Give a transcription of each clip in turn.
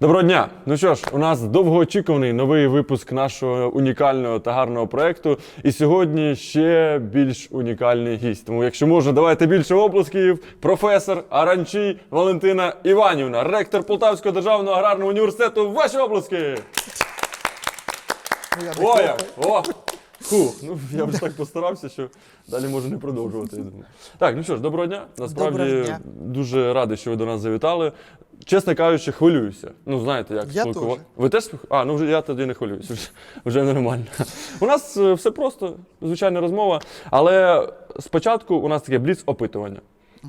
Доброго дня! Ну що ж, у нас довгоочікуваний новий випуск нашого унікального та гарного проекту. І сьогодні ще більш унікальний гість. Тому, якщо можна, давайте більше оплесків. Професор Аранчій Валентина Іванівна, ректор Полтавського державного аграрного університету. Ваші оплески! О! О! Фу, ну я вже так постарався, що далі можу не продовжувати. я думаю. Так, ну що ж, доброго дня. Насправді Доброго дня. дуже радий, що ви до нас завітали. Чесно кажучи, хвилююся. Ну, знаєте, як Я спілкувати. теж. Ви теж спілку- А, ну вже я тоді не хвилююся. Вже, вже нормально. У нас е, все просто, звичайна розмова. Але спочатку у нас таке бліц опитування.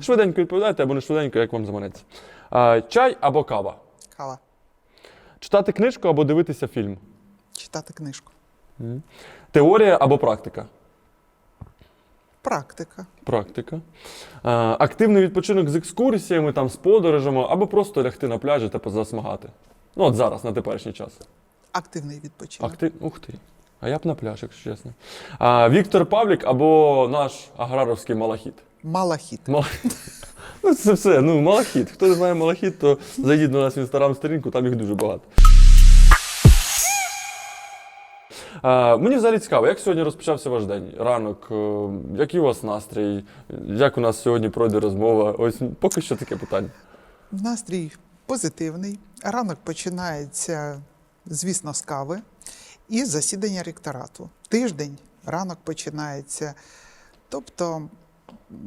Швиденько відповідайте або не швиденько, як вам заманеться. А, чай або кава? Кава. Читати книжку або дивитися фільм? Читати книжку. Теорія або практика? Практика. Практика. А, активний відпочинок з екскурсіями, там, з подорожами, або просто лягти на пляжі та позасмагати. Ну, от зараз, на теперішній час. Активний відпочинок. Актив... Ух ти. А я б на пляж, якщо чесно. А, Віктор Павлік або наш аграровський малахіт. Малахіт. Мал... Ну, це все. Ну, малахіт. Хто не знає малахіт, то зайдіть на нас в інстаграм сторінку, там їх дуже багато. Мені взагалі цікаво, як сьогодні розпочався ваш день? Ранок, е, який у вас настрій? Як у нас сьогодні пройде розмова? Ось поки що таке питання. Настрій позитивний. Ранок починається, звісно, з кави і засідання ректорату. Тиждень ранок починається. Тобто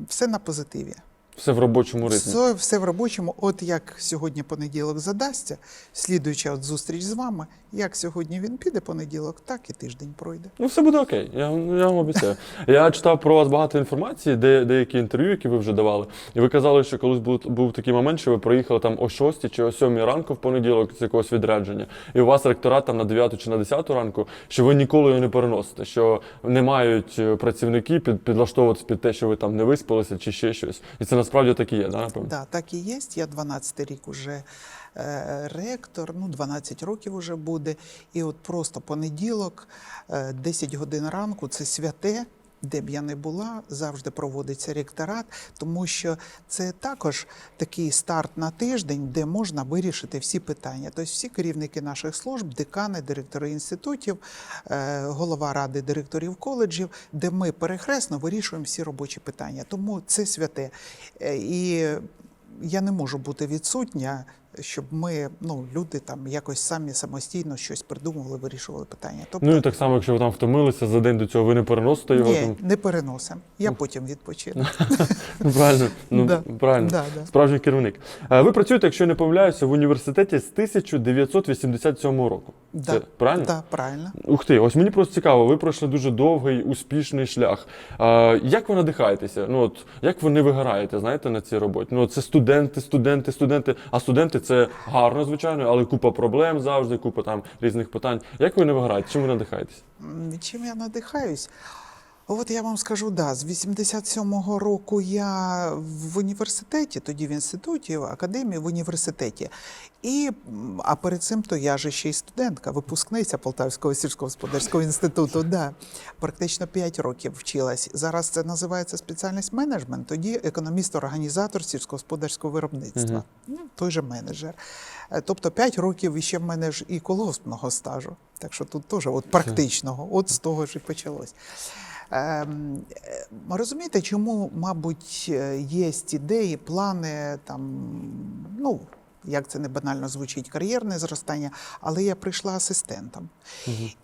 все на позитиві. Все в робочому ритмі. Все, все в робочому. От як сьогодні понеділок задасться, слідуюча от зустріч з вами, як сьогодні він піде понеділок, так і тиждень пройде. Ну, все буде окей, я, я вам обіцяю. Я читав про вас багато інформації, де, деякі інтерв'ю, які ви вже давали. І ви казали, що колись був, був такий момент, що ви приїхали там о 6 чи о 7 ранку в понеділок з якогось відрядження, і у вас ректорат там на 9 чи на 10 ранку, що ви ніколи його не переносите, що не мають е, працівники під, підлаштовуватися під те, що ви там не виспалися чи ще щось. І це насправді так і є, да, напевно? Да, так і є. Я 12 рік уже е, ректор, ну 12 років уже буде. І от просто понеділок, е, 10 годин ранку це святе. Де б я не була, завжди проводиться ректорат, тому що це також такий старт на тиждень, де можна вирішити всі питання. Тобто всі керівники наших служб, декани, директори інститутів, е, голова ради директорів коледжів, де ми перехресно вирішуємо всі робочі питання. Тому це святе. Е, І я не можу бути відсутня, щоб ми, ну, люди там якось самі самостійно щось придумували, вирішували питання. Тобто, Ну і так само, якщо ви там втомилися за день до цього, ви не переносите його ні, там. не переносимо. Я потім відпочину. Ну, Правильно, ну Да. правильно. Да, да. Справжній керівник. Е, Ви працюєте, якщо я не помиляюся, в університеті з 1987 року. Це правильно? Да, правильно. Ух ти, ось мені просто цікаво, ви пройшли дуже довгий, успішний шлях. А, як ви надихаєтеся? Ну от як ви не вигораєте, знаєте, на цій роботі? Ну, от це студенти, студенти, студенти. А студенти це гарно, звичайно, але купа проблем завжди, купа там різних питань. Як ви не виграєте? Чим ви надихаєтесь? Чим я надихаюсь? От я вам скажу, да, з 87-го року я в університеті, тоді в інституті, в академії, в університеті. І, а перед цим то я же ще й студентка, випускниця Полтавського сільськогосподарського інституту. Да. Практично 5 років вчилась. Зараз це називається спеціальність менеджмент, тоді економіст-організатор сільськогосподарського виробництва. Ну, той же менеджер. Е, Тобто 5 років і ще в мене ж і колгоспного стажу. Так що тут теж от практичного, от з того ж і почалось. Ем, е, Розумієте, чому, мабуть, е, є ідеї, плани там, ну. Як це не банально звучить, кар'єрне зростання, але я прийшла асистентом.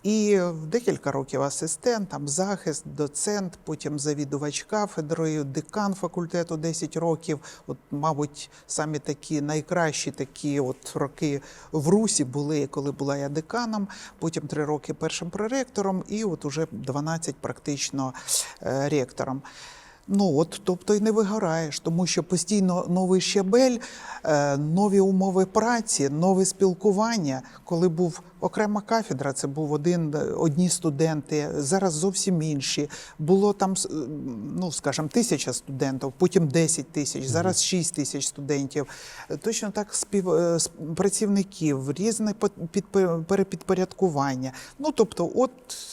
І в декілька років асистент, захист, доцент, потім завідувач кафедрою, декан факультету 10 років. От, мабуть, самі такі найкращі такі от роки в Русі були, коли була я деканом, потім три роки першим проректором, і от уже 12 практично е, ректором. Ну от, тобто і не вигораєш, тому що постійно новий щебель, е, нові умови праці, нове спілкування. Коли був окрема кафедра, це був один, одні студенти, зараз зовсім інші. Було там, ну скажімо, тисяча студентів, потім 10 тисяч, зараз 6 тисяч студентів. Е, Точно так спів е, працівників, різне перепідпорядкування. Ну тобто, от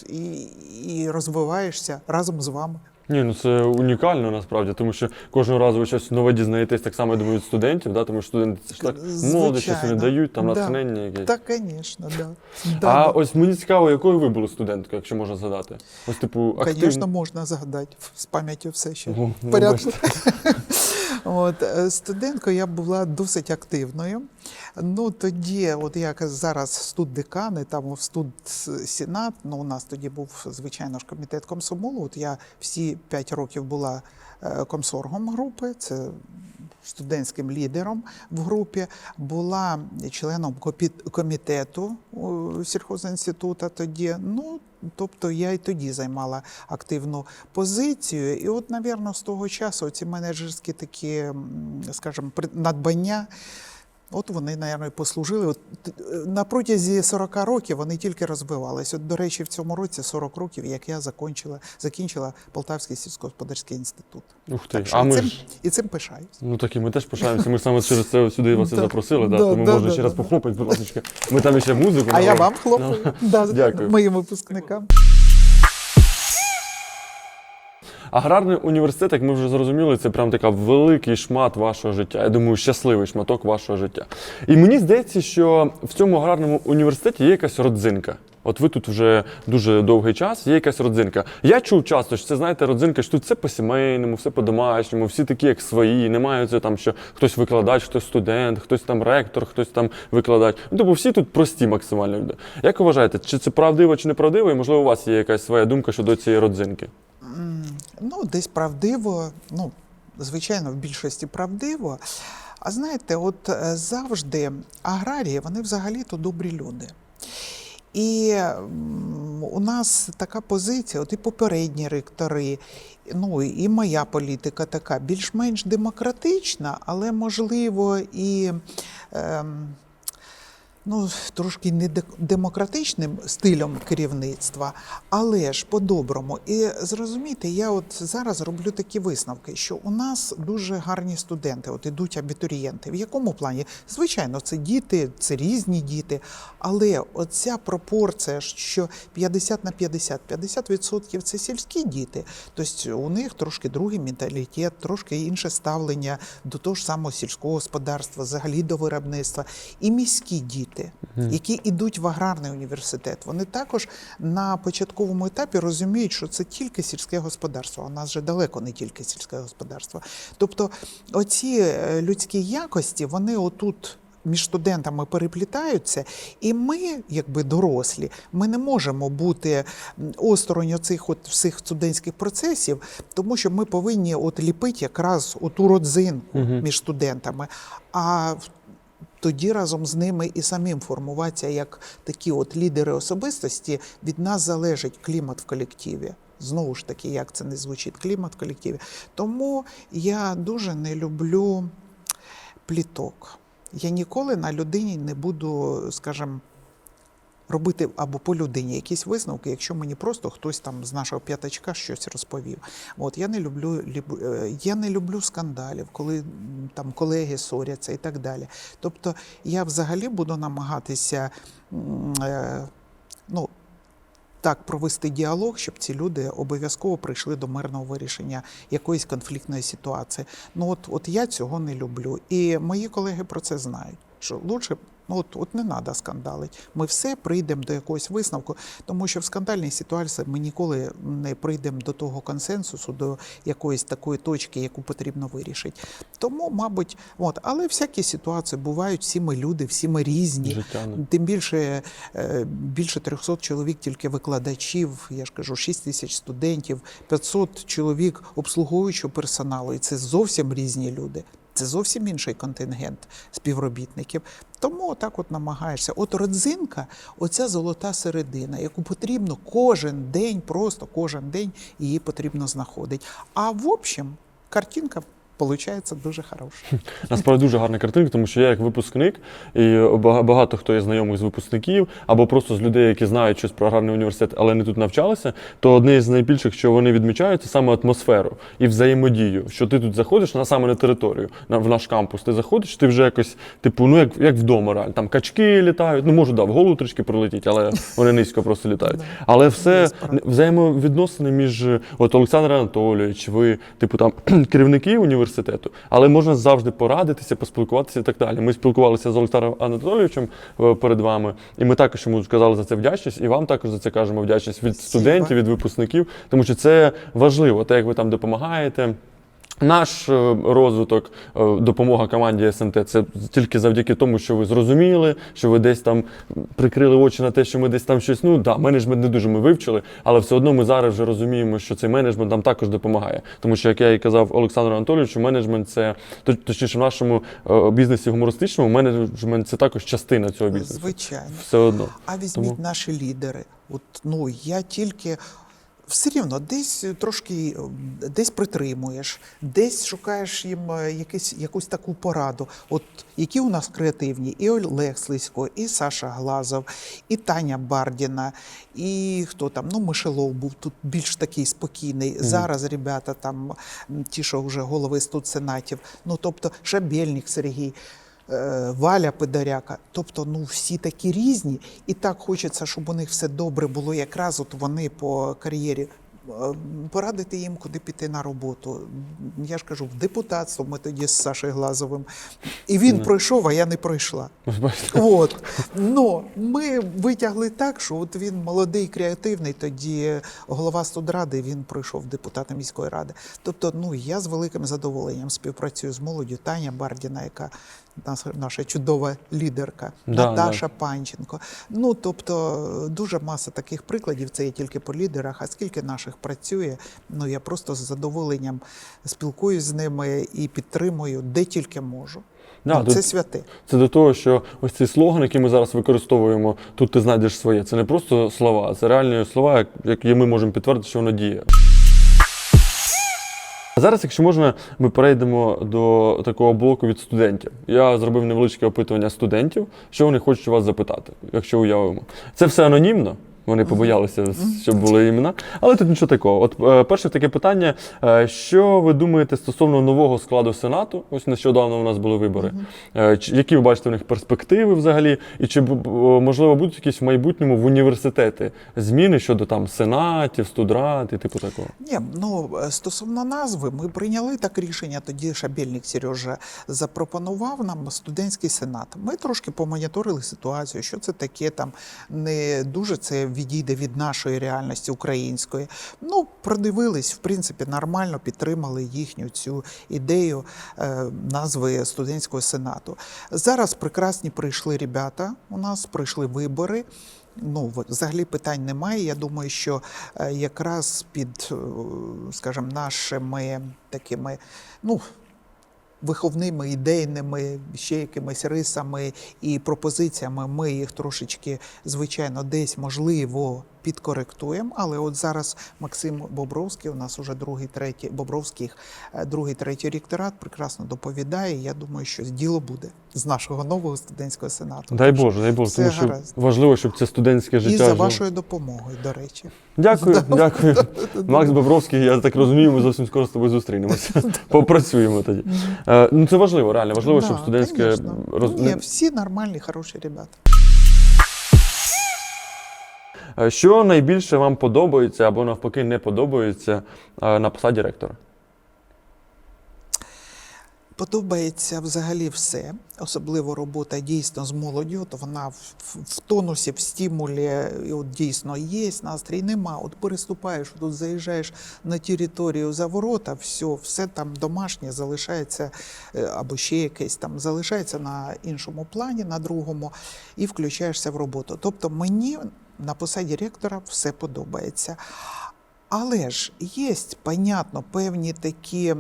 і, і розвиваєшся разом з вами. Ні, ну це унікально насправді, тому що кожного разу ви щось нове дізнаєтесь, так само я думаю, від студентів, да? тому що студенти це ж так молоді, щось не дають, там Да. натхнення якесь. Так, звісно, да. А ось мені цікаво, якою ви були студенткою, якщо можна згадати? Ось типу активно. Звісно, можна згадати з пам'яттю все ще О, в порядку. От, е, студенткою я була досить активною. Ну, тоді, от як зараз студдекани, там студсенат, ну, у нас тоді був, звичайно ж, комітет комсомолу. От я всі п'ять років була е, комсоргом групи, це студентським лідером в групі, була членом комітету у сільхозінституту тоді. Ну, тобто я і тоді займала активну позицію. І от, напевно, з того часу ці менеджерські такі, скажімо, надбання. От вони, мабуть, послужили. От, на протязі 40 років вони тільки розвивалися. От, до речі, в цьому році 40 років, як я закінчила, закінчила Полтавський сільськогосподарський інститут. Ух ти. Так що А і, ми цим, ж і цим пишаюсь. ну так і ми теж пишаємося. Ми саме через це сюди вас і запросили, да, Да, тому да, можна да, ще раз да. похлопати, будь ласка. Ми там ще музику. А я вам хлопаю. Да, Дякую. Моїм випускникам. Аграрний університет, як ми вже зрозуміли, це прям така великий шмат вашого життя. Я думаю, щасливий шматок вашого життя. І мені здається, що в цьому аграрному університеті є якась родзинка. От ви тут вже дуже довгий час, є якась родзинка. Я чув часто, що це знаєте, родзинка, що тут все по-сімейному, все по-домашньому, всі такі, як свої. Немає це там, що хтось викладач, хтось студент, хтось там ректор, хтось там викладач. Ну, тобто всі тут прості максимально люди. Як ви вважаєте, чи це правдиво, чи неправдиво? І можливо, у вас є якась своя думка щодо цієї родзинки? Ну, десь правдиво, ну, звичайно, в більшості правдиво. А знаєте, от е, завжди аграрії, вони взагалі-то добрі люди. І у нас така позиція, от і попередні ректори, ну і моя політика така, більш-менш демократична, але можливо і. Ем, ну, трошки не де- демократичним стилем керівництва, але ж по-доброму. І зрозумійте, я от зараз роблю такі висновки, що у нас дуже гарні студенти, от ідуть абітурієнти. В якому плані? Звичайно, це діти, це різні діти, але оця пропорція, що 50 на 50, 50% це сільські діти. Тобто у них трошки другий менталітет, трошки інше ставлення до того ж самого сільського господарства, взагалі до виробництва. І міські діти, які йдуть в аграрний університет, вони також на початковому етапі розуміють, що це тільки сільське господарство. А у нас же далеко не тільки сільське господарство. Тобто, оці е, людські якості, вони отут. Між студентами переплітаються, і ми, якби дорослі, ми не можемо бути осторонь оцих от всіх студентських процесів, тому що ми повинні от ліпити якраз оту родзинку між студентами. А тоді разом з ними і самим формуватися як такі от лідери особистості. Від нас залежить клімат в колективі. Знову ж таки, як це не звучить, клімат в колективі. Тому я дуже не люблю пліток. Я ніколи на людині не буду, скажімо, робити або по людині якісь висновки, якщо мені просто хтось там з нашого п'ятачка щось розповів. От я не люблю е, я не люблю скандалів, коли там колеги соряться і так далі. Тобто я взагалі буду намагатися е, ну, так провести діалог, щоб ці люди обов'язково прийшли до мирного вирішення якоїсь конфліктної ситуації. Ну от, от я цього не люблю. І мої колеги про це знають. Що лучше, ну от, от не треба скандалити. Ми все прийдемо до якогось висновку, тому що в скандальній ситуації ми ніколи не прийдемо до того консенсусу, до якоїсь такої точки, яку потрібно вирішити. Тому, мабуть, от, але всякі ситуації бувають, всі ми люди, всі ми різні. Життя не. Тим більше е, більше 300 чоловік тільки викладачів, я ж кажу, 6 тисяч студентів, 500 чоловік обслуговуючого персоналу. І це зовсім різні люди. Це зовсім інший контингент співробітників. Тому отак от намагаєшся. От родзинка, оця золота середина, яку потрібно кожен день, просто кожен день її потрібно знаходити. А в общем, картинка Получається дуже хороше. Насправді дуже гарна картинка, тому що я як випускник, і багато хто є знайомих з випускників, або просто з людей, які знають щось про аграрний університет, але не тут навчалися, то одне з найбільших, що вони відмічають, це саме атмосферу і взаємодію. Що ти тут заходиш на саме на територію, на в наш кампус. Ти заходиш, ти вже якось, типу, ну як, як вдома реально. Там качки літають. Ну можу, да, в голову трішки пролетіть, але вони низько просто літають. Але все взаємовідносини між от Олександр Анатолійович, ви, типу там керівники університету, але можна завжди порадитися, поспілкуватися і так далі. Ми спілкувалися з Олександром Анатолійовичем е, перед вами, і ми також йому сказали за це вдячність, і вам також за це кажемо вдячність від студентів, від випускників, тому що це важливо, те, як ви там допомагаєте. Наш е, розвиток, е, допомога команді СМТ це тільки завдяки тому, що ви зрозуміли, що ви десь там прикрили очі на те, що ми десь там щось. Ну да, менеджмент не дуже ми вивчили, але все одно ми зараз вже розуміємо, що цей менеджмент нам також допомагає. Тому що, як я і казав Олександру Анатолійовичу, менеджмент це точніше в нашому е, бізнесі гумористичному, менеджмент це також частина цього бізнесу. Звичайно. Все одно. А візьміть Тому- наші лідери. От ну я тільки все рівно десь трошки е, десь притримуєш, десь шукаєш їм е, якийсь, якусь таку пораду. От які у нас креативні, і Олег Слизько, і Саша Глазов, і Таня Бардіна, і хто там, ну Мишелов був тут більш такий спокійний. Зараз ребята там, ті, що вже голови студсенатів, ну тобто Шабельник Сергій. Е, Валя Пидаряка. Тобто, ну всі такі різні, і так хочеться, щоб у них все добре було. Якраз от вони по кар'єрі. е, Порадити їм, куди піти на роботу. Я ж кажу, в депутатство ми тоді з Сашею Глазовим. І він пройшов, а я не пройшла. От. Ну, ми витягли так, що от він молодий, креативний, тоді голова студради, він пройшов депутата міської ради. Тобто, ну, я з великим задоволенням співпрацюю з молоддю. Таня Бардіна, яка наша чудова лідерка, Да, Наташа Панченко. Ну, тобто, дуже маса таких прикладів, це є тільки по лідерах, а скільки наших працює, ну, я просто з задоволенням спілкуюсь з ними і підтримую, де тільки можу. Да, ну, це святе. Це до того, що ось цей слоган, який ми зараз використовуємо, тут ти знайдеш своє. Це не просто слова, це реальні слова, які ми можемо підтвердити, що воно діє. А Зараз, якщо можна, ми перейдемо до такого блоку від студентів. Я зробив невеличке опитування студентів, що вони хочуть у вас запитати, якщо уявимо. Це все анонімно. Вони побоялися, щоб були імена. Але тут нічого такого. От е, перше таке питання: е, що ви думаєте стосовно нового складу Сенату? Ось нещодавно у нас були вибори. Е, які ви бачите в них перспективи взагалі? І чи можливо будуть якісь в майбутньому в університети зміни щодо там сенатів, студрат і типу такого? Ні, ну стосовно назви, ми прийняли так рішення. Тоді Шабельник Сережа запропонував нам студентський сенат. Ми трошки помоніторили ситуацію, що це таке, там не дуже це відійде від нашої реальності української. Ну, продивились, в принципі, нормально підтримали їхню цю ідею е, назви студентського сенату. Зараз прекрасні прийшли ребята. У нас прийшли вибори. Ну, взагалі питань немає. Я думаю, що е, якраз під, е, скажімо, нашими такими, ну, виховними ідейними ще якимись рисами і пропозиціями. Ми їх трошечки, звичайно, десь можливо підкоректуємо. Але от зараз Максим Бобровський, у нас уже другий, третій Бобровський, е, другий, третій ректорат прекрасно доповідає. Я думаю, що діло буде з нашого нового студентського сенату. Дай Боже, дай Боже, тому що гаразд. важливо, щоб це студентське життя. І за вашою допомогою, до речі. Дякую, дякую. Макс Бобровський, я так розумію, ми зовсім скоро з тобою зустрінемося. Попрацюємо тоді. Е, ну це важливо, реально важливо, щоб студентське роз... Ні, всі нормальні, хороші ребята. Е, Що найбільше вам подобається або навпаки не подобається е, на посаді ректора? Подобається взагалі все, особливо робота дійсно з молоддю, то вона в, тонусі, в стимулі, і от дійсно є настрій, нема. От переступаєш, тут заїжджаєш на територію за ворота, все, все там домашнє залишається, е, або ще якесь там залишається на іншому плані, на другому, і включаєшся в роботу. Тобто мені на посаді ректора все подобається. Але ж є, понятно, певні такі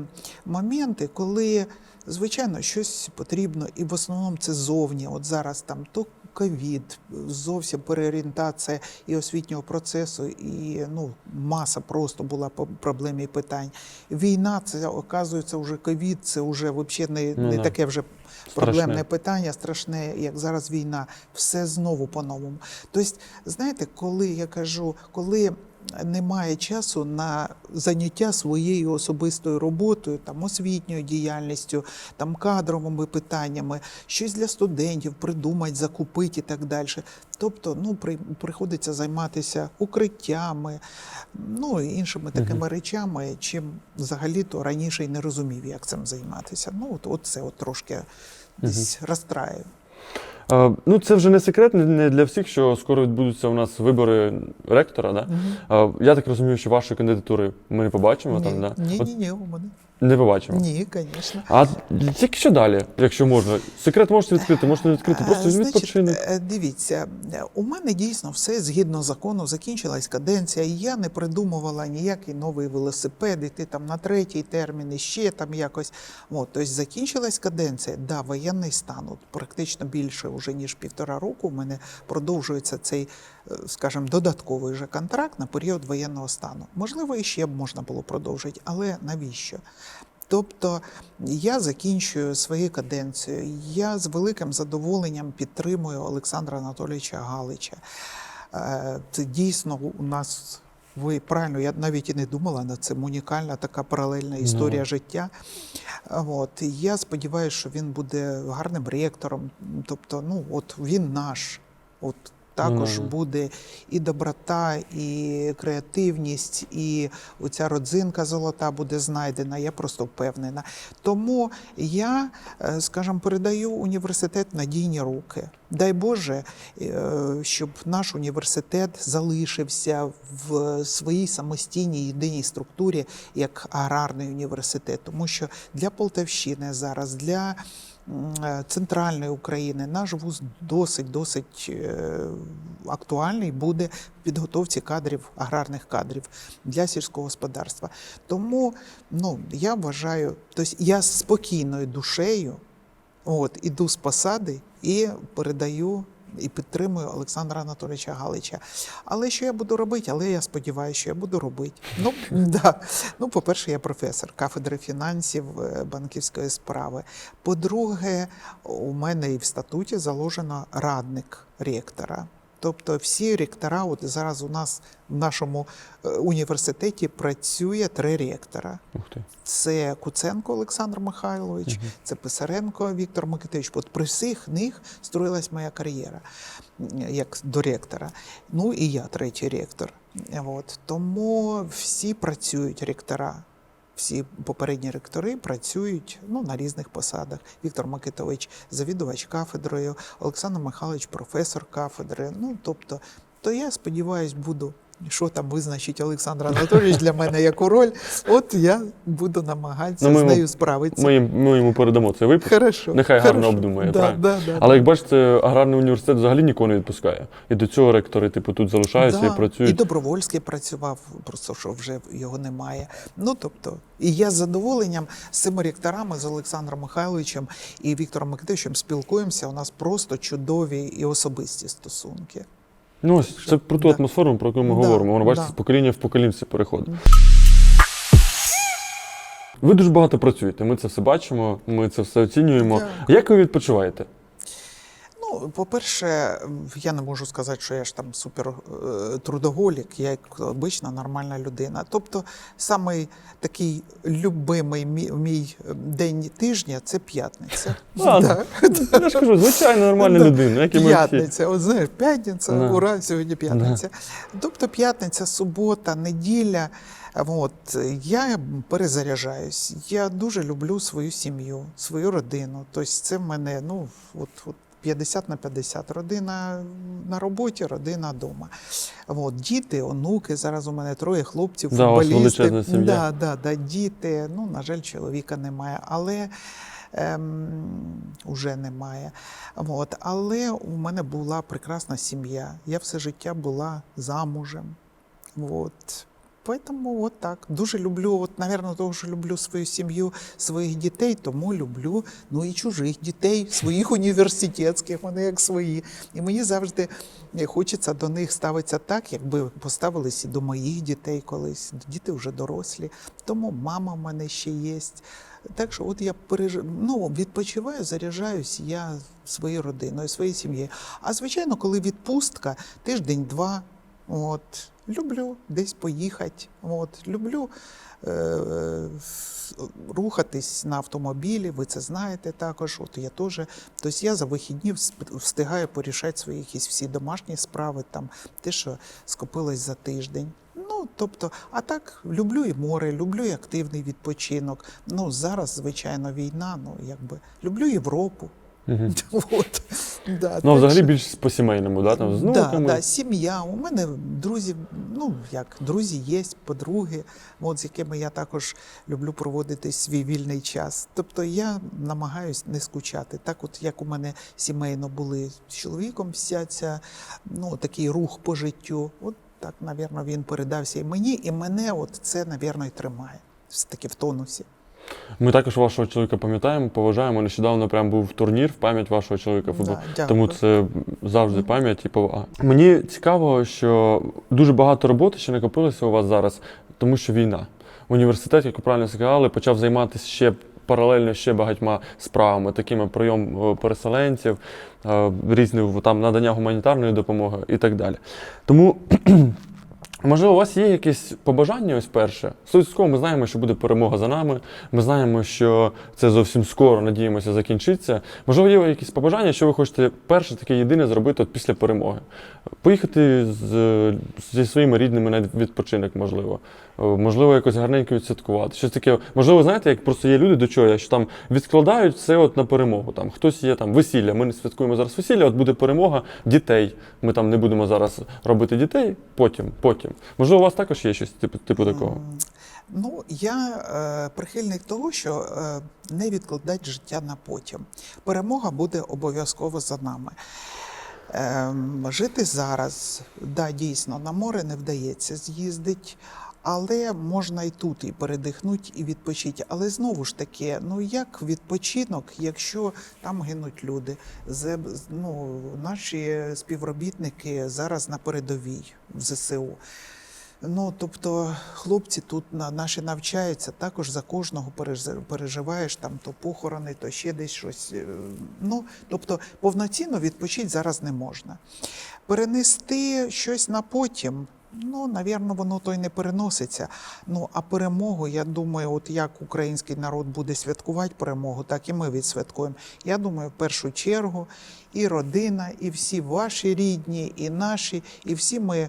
моменти, коли, звичайно, щось потрібно, і в основному це зовні. От зараз там то ковід, зовсім переорієнтація і освітнього процесу, і ну, маса просто була по проблем і питань. Війна, це оказується вже ковід, це вже взагалі не, Ну не таке вже проблемне Страшне. питання, страшне, як зараз війна, все знову по-новому. Тобто, знаєте, коли я кажу, коли немає часу на заняття своєю особистою роботою, там освітньою діяльністю, там кадровими питаннями, щось для студентів придумати, закупити і так далі. Тобто, ну при, приходиться займатися укриттями, ну і іншими такими речами, чим взагалі-то раніше й не розумів, як цим займатися. Ну, от, от це от трошки десь розстраює. А, ну, це вже не секрет не- для всіх, що скоро відбудуться у нас вибори ректора. Да? Угу. я так розумію, що вашої кандидатури ми не побачимо там, да? ні, ні, ні, у мене. Не побачимо. Ні, звісно. А тільки що далі, якщо можна? Секрет можете відкрити, можете не відкрити. Просто Е, візьміть відпочинок. е, Дивіться, у мене дійсно все згідно закону, закінчилась каденція, і я не придумувала ніякий новий велосипед, іти там на третій термін, і ще там якось. От, тобто закінчилась каденція, да, воєнний стан. От, практично більше вже ніж півтора року. У мене продовжується цей, е, скажімо, додатковий вже контракт на період воєнного стану. Можливо, і ще б можна було продовжити, але навіщо? Тобто я закінчую свою каденцію. Я з великим задоволенням підтримую Олександра Анатолійовича Галича. Е, Це дійсно у нас. Ви правильно, я навіть і не думала над цим. Унікальна така паралельна історія життя. От я сподіваюся, що він буде гарним ректором. Тобто, ну от він наш. От також Ну, буде і доброта, і креативність, і оця родзинка золота буде знайдена. Я просто впевнена. Тому я, е, скажімо, передаю університет в надійні руки. Дай Боже, е, щоб наш університет залишився в своїй самостійній єдиній структурі як аграрний університет, тому що для Полтавщини зараз для центральної України наш вуз досить досить е, актуальний буде в підготовці кадрів, аграрних кадрів для сільського господарства. Тому ну, я вважаю, тобто я спокійною душею от, іду з посади і передаю. І підтримую Олександра Анатолійовича Галича. Але що я буду робити? Але я сподіваюся, що я буду робити. Ну, да. ну по-перше, я професор кафедри фінансів е, банківської справи. По-друге, у мене і в статуті заложено радник ректора. Тобто всі ректора, от зараз у нас в нашому е, університеті працює три ректора. Це Куценко Олександр Михайлович, це Писаренко Віктор Микитович. От при всіх них строїлась моя кар'єра як до ректора. Ну і я третій ректор. От. Тому всі працюють ректора. Всі попередні ректори працюють ну, на різних посадах. Віктор Макитович, завідувач кафедрою, Олександр Михайлович професор кафедри. Ну, тобто, то я сподіваюся, буду. Що там визначить Олександр Анатолійович для мене яку роль? От я буду намагатися Ну, ми з нею справитися. Ми, ми йому передамо цей випуск. Хорошо. Нехай гарно обдумає, Да, правильно? да, да, Але як бачите, аграрний університет взагалі нікого не відпускає. І до цього ректори, типу, тут залишаються Да, і працюють. І Добровольський працював, просто що вже його немає. Ну тобто, і я з задоволенням з цими ректорами, з Олександром Михайловичем і Віктором Микитовичем спілкуємося. У нас просто чудові і особисті стосунки. Ну, ось це про ту Да. атмосферу, про яку ми Да, говоримо. Воно бачите, да. з покоління в поколінці переходить. Ви дуже багато працюєте, ми це все бачимо, ми це все оцінюємо. Як ви відпочиваєте? Ну, по-перше, я не можу сказати, що я ж там супер е, трудоголік, я як обична нормальна людина. Тобто, самий такий любимий мій, мій день тижня це п'ятниця. Да. Я ж кажу, звичайна нормальна людина, як і ми. П'ятниця, от знаєш, п'ятниця, Да. ура, сьогодні п'ятниця. Тобто п'ятниця, субота, неділя. От, я перезаряджаюсь. Я дуже люблю свою сім'ю, свою родину. Тобто це в мене ну, от, от 50 на 50. Родина на роботі, родина вдома. От, діти, онуки, зараз у мене троє хлопців, Да, футболісти. Да, да, да, діти. Ну, на жаль, чоловіка немає. Але ем, уже немає. От. Але у мене була прекрасна сім'я. Я все життя була замужем. От. Поэтому от так. Дуже люблю, от, того, що люблю свою сім'ю, своїх дітей, тому люблю ну і чужих дітей, своїх університетських, вони як свої. І мені завжди хочеться до них ставитися так, якби поставились і до моїх дітей колись. Діти вже дорослі, тому мама в мене ще є. Так що, от я переж... ну, відпочиваю, заряджаюсь я своєю родиною, своєю сім'єю. А звичайно, коли відпустка, тиждень-два, от, люблю десь поїхати. От, люблю е, е, рухатись на автомобілі, ви це знаєте також. От я теж. Тобто я за вихідні встигаю порішати свої якісь всі домашні справи, там, те, що скопилось за тиждень. Ну, тобто, а так люблю і море, люблю і активний відпочинок. Ну, зараз, звичайно, війна, ну якби люблю Європу. Мгм. От, да, Ну, а так взагалі що- більш по сімейному, да? Там, з да, внуками. да, сім'я. У мене друзі, ну як друзі є, подруги, от, з якими я також люблю проводити свій вільний час. Тобто я намагаюсь не скучати. Так, от як у мене сімейно були з чоловіком, вся ця ну, такий рух по життю. От так, напевно, він передався і мені, і мене от це, напевно, і тримає. Все-таки в тонусі. Ми також вашого чоловіка пам'ятаємо, поважаємо. Нещодавно прям був турнір в пам'ять вашого чоловіка футбол. Да. Тому це завжди пам'ять і повага. Мені цікаво, що дуже багато роботи ще накопилося у вас зараз, тому що війна. Університет, як ви правильно сказали, почав займатися ще паралельно ще багатьма справами, такими прийом е, переселенців, е, різні там надання гуманітарної допомоги і так далі. Тому. Можливо, у вас є якісь побажання ось перше? Стовідсотково ми знаємо, що буде перемога за нами. Ми знаємо, що це зовсім скоро, надіємося, закінчиться. Можливо, є якісь побажання, що ви хочете перше таке єдине зробити от після перемоги? Поїхати з, зі своїми рідними на відпочинок, можливо. Е, Можливо, якось гарненько відсвяткувати. Щось таке. Можливо, знаєте, як просто є люди до чого, що там відкладають все от на перемогу. Там хтось є там весілля. Ми не святкуємо зараз весілля, от буде перемога дітей. Ми там не будемо зараз робити дітей, потім, потім. Можливо, у вас також є щось типу, типу такого. Ну, я е, прихильник того, що е, не відкладати життя на потім. Перемога буде обов'язково за нами. Ем, жити зараз, да, дійсно, на море не вдається з'їздити, але можна і тут і передихнути, і відпочити. Але знову ж таки, ну як відпочинок, якщо там гинуть люди? Ну, наші співробітники зараз на передовій в ЗСУ. Ну, тобто, хлопці тут наші навчаються, також за кожного переживаєш там то похорони, то ще десь щось. Е, Ну, тобто, повноцінно відпочити зараз не можна. Перенести щось на потім. Ну, навірно, воно то й не переноситься. Ну, а перемогу, я думаю, от як український народ буде святкувати перемогу, так і ми відсвяткуємо. Я думаю, в першу чергу і родина, і всі ваші рідні, і наші, і всі ми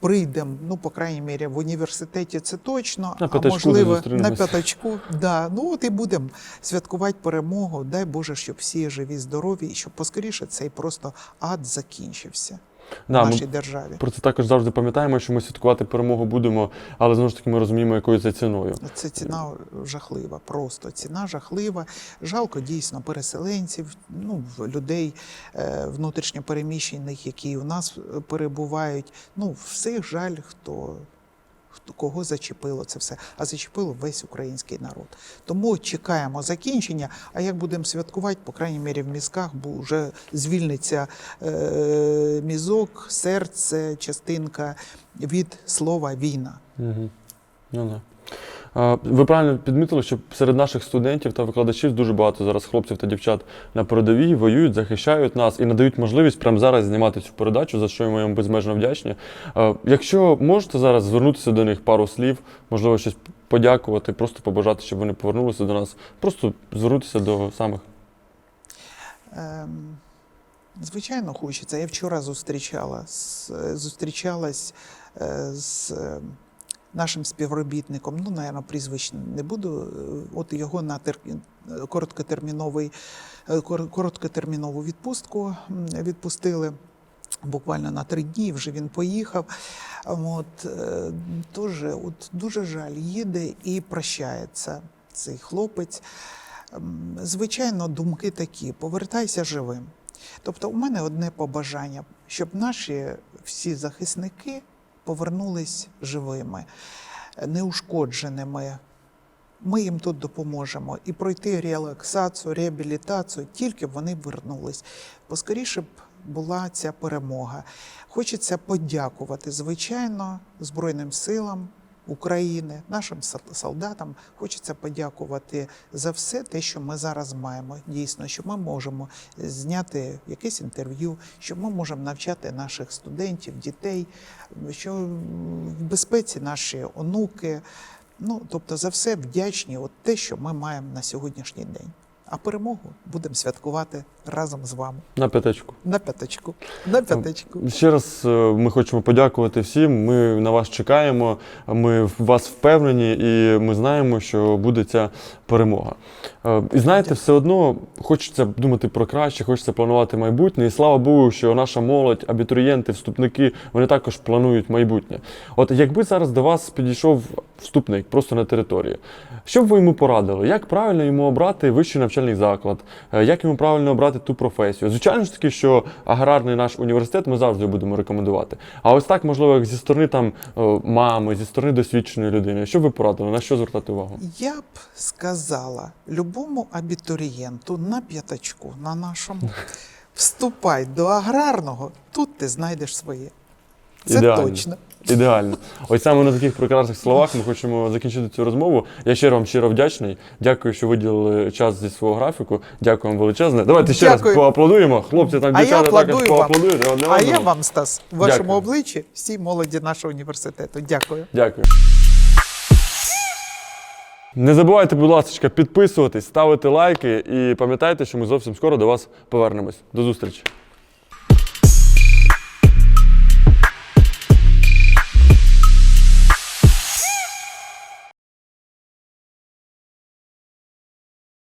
прийдемо, ну, по крайній мірі, в університеті це точно, На а можливо, на п'ятачку. Да. Ну, от і будемо святкувати перемогу. Дай Боже, щоб всі живі, здорові, і щоб поскоріше цей просто ад закінчився Да, в ми нашій державі. про це також завжди пам'ятаємо, що ми святкувати перемогу будемо, але знову ж таки ми розуміємо, якою це ціною. Це ціна жахлива, просто ціна жахлива. Жалко дійсно переселенців, ну людей е, внутрішньо переміщених, які у нас е, перебувають. Ну, всіх жаль, хто. Кого зачепило це все, а зачепило весь український народ. Тому чекаємо закінчення. А як будемо святкувати, по крайній мірі в мізках, бо вже звільниться е, мізок, серце, частинка від слова війна. Угу. Ну, да. Ви правильно підмітили, що серед наших студентів та викладачів дуже багато зараз хлопців та дівчат на передовій воюють, захищають нас і надають можливість прямо зараз знімати цю передачу, за що ми їм безмежно вдячні. Якщо можете зараз звернутися до них пару слів, можливо, щось подякувати, просто побажати, щоб вони повернулися до нас, просто звернутися до самих. Ем, Звичайно, хочеться. Я вчора зустрічала, з- зустрічалась е, з е, нашим співробітником. Ну, напевно, прізвищ не буду. е, От його на тер... короткотерміновий, е, короткотермінову відпустку відпустили. Буквально на три дні вже він поїхав. От, е, дуже, от, дуже жаль, їде і прощається цей хлопець. Звичайно, думки такі: повертайся живим. Тобто, у мене одне побажання, щоб наші всі захисники повернулись живими. неушкодженими. Ми їм тут допоможемо і пройти релаксацію, реабілітацію, тільки б вони вернулись. Поскоріше б була ця перемога. Хочеться подякувати, звичайно, Збройним силам України, нашим солдатам. Хочеться подякувати за все те, що ми зараз маємо. Дійсно, що ми можемо зняти якесь інтерв'ю, що ми можемо навчати наших студентів, дітей, що в безпеці наші онуки. Ну, тобто за все вдячні, от те, що ми маємо на сьогоднішній день. А перемогу будемо святкувати разом з вами. На п'ятачку. На п'яточку. На п'ятечку. Ще раз е, ми хочемо подякувати всім. Ми на вас чекаємо. Ми в вас впевнені, і ми знаємо, що буде ця перемога. Е, І знаєте, все одно хочеться думати про краще, хочеться планувати майбутнє. І слава Богу, що наша молодь, абітурієнти, вступники, вони також планують майбутнє. От якби зараз до вас підійшов вступник просто на території, що б ви йому порадили? Як правильно йому обрати вищий навчальний заклад? Е, Як йому правильно обрати ту професію? Звичайно ж таки, що аграрний наш університет ми завжди будемо рекомендувати. А ось так, можливо, як зі сторони там е, мами, зі сторони досвідченої людини. Що б ви порадили? На що звертати увагу? Я б сказала любому абітурієнту на п'ятачку, на нашому, вступай до аграрного, тут ти знайдеш своє. Це Ідеально. точно. Ідеально. Ось саме на таких прекрасних словах ми хочемо закінчити цю розмову. Я щиро вам щиро вдячний. Дякую, що виділили час зі свого графіку. Дякую вам величезне. Давайте ще Дякую. раз поаплодуємо. Хлопці, там дівчата також поаплодують. одне А я вам, Стас, в вашому Дякую. обличчі, всій молоді нашого університету. Дякую. Дякую. Не забувайте, будь ласка, підписуватись, ставити лайки і пам'ятайте, що ми зовсім скоро до вас повернемось. До зустрічі.